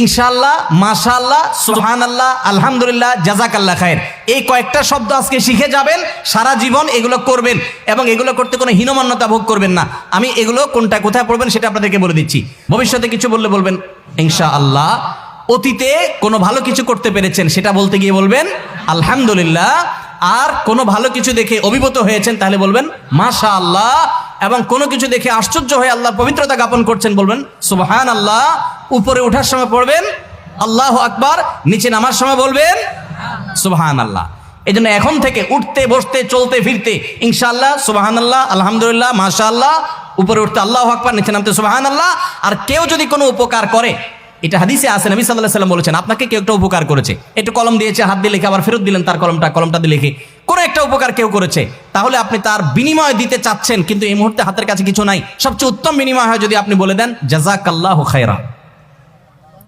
ইনশাআল্লাহ, মাশাআল্লাহ সুবহান আল্লাহ আলহামদুলিল্লাহ জাজাকাল্লাহ খায়ের। এই কয়েকটা শব্দ আজকে শিখে যাবেন, সারা জীবন এগুলো করবেন এবং এগুলো করতে কোনো হীনমান্যতা ভোগ করবেন না। আমি এগুলো কোনটা কোথায় পড়বেন সেটা আপনাদেরকে বলে দিচ্ছি। ভবিষ্যতে কিছু বললে বলবেন, ইনশাআল্লাহ, অতীতে কোনো ভালো কিছু করতে পেরেছেন, সেটা বলতে গিয়ে বলবেন, আলহামদুলিল্লাহ, আর কোনো ভালো কিছু দেখে অভিভূত হয়েছেন, তাহলে বলবেন মাশা আল্লাহ এবং কোনো কিছু দেখে আশ্চর্য হয়ে আল্লাহর পবিত্রতা জ্ঞাপন করছেন, বলবেন সুবহান আল্লাহ উপরে ওঠার সময় পড়বেন, আল্লাহ আকবার, নিচে নামার সময় বলবেন সুবহান আল্লাহ এই জন্য এখন থেকে উঠতে, বসতে, চলতে, ফিরতে, ইনশাআল্লাহ সুবহান আল্লাহ আলহামদুলিল্লাহ মাশা আল্লাহ উপরে উঠতে আল্লাহ আকবার, নিচে নামতে সুবহান আল্লাহ আর কেউ যদি কোনো উপকার করে, এটা হাদিসে আছে, নবী সাল্লাহ সাল্লাম বলেছেন, আপনাকে কেউ একটা উপকার করেছে, একটু কলম দিয়েছে, হাত দিয়ে লিখে আবার ফেরত দিলেন, তার কলমটা কলমটা দিয়ে লিখে একটা উপকার কেউ করেছে, তাহলে আপনি তার বিনিময় দিতে চাচ্ছেন, কিন্তু এই মুহূর্তে হাতের কাছে কিছু নাই। সবচেয়ে উত্তম বিনিময় হয় যদি আপনি বলে দেন জাজাকাল্লাহ খায়রা